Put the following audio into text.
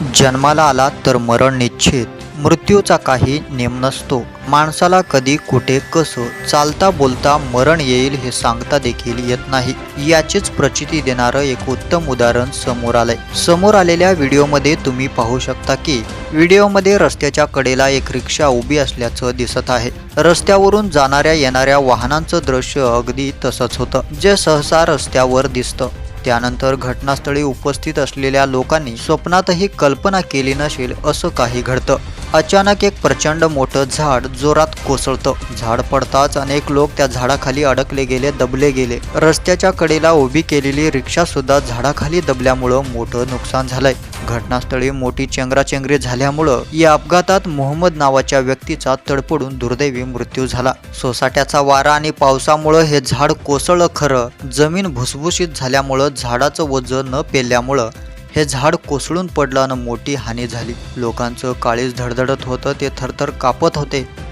जन्माला आला तर मरण निश्चित. मृत्यूचा काही नेम नसतो. माणसाला कधी कुठे कसं चालता बोलता मरण येईल हे सांगता देखील येत नाही. याचीच प्रचिती देणारं एक उत्तम उदाहरण समोर आलंय. समोर आलेल्या व्हिडिओमध्ये तुम्ही पाहू शकता की व्हिडिओमध्ये रस्त्याच्या कडेला एक रिक्षा उभी असल्याचं दिसत आहे. रस्त्यावरून जाणाऱ्या येणाऱ्या वाहनांचं दृश्य अगदी तसंच होतं जे सहसा रस्त्यावर दिसतं. त्यानंतर घटनास्थळी उपस्थित असलेल्या लोकांनी स्वप्नातही कल्पना केली नसेल असं काही घडतं. अचानक एक प्रचंड मोठं झाड जोरात कोसळतं. झाड पडताच अनेक लोक त्या झाडाखाली अडकले गेले दबले गेले. रस्त्याच्या कडेला उभी केलेली रिक्षा सुद्धा झाडाखाली दबल्यामुळं मोठं नुकसान झालंय. घटनास्थळी मोठी चेंगराचेंगरी झाल्यामुळं या अपघातात मोहम्मद नावाच्या व्यक्तीचा तडपडून दुर्दैवी मृत्यू झाला. सोसाट्याचा वारा आणि पावसामुळं हे झाड कोसळलं खरं. जमीन भुसभुशीत झाल्यामुळं झाडाचं वजन न पेलल्यामुळं हे झाड कोसळून पडलं आणि मोठी हानी झाली. लोकांचं काळीज धडधडत होतं ते थरथर कापत होते.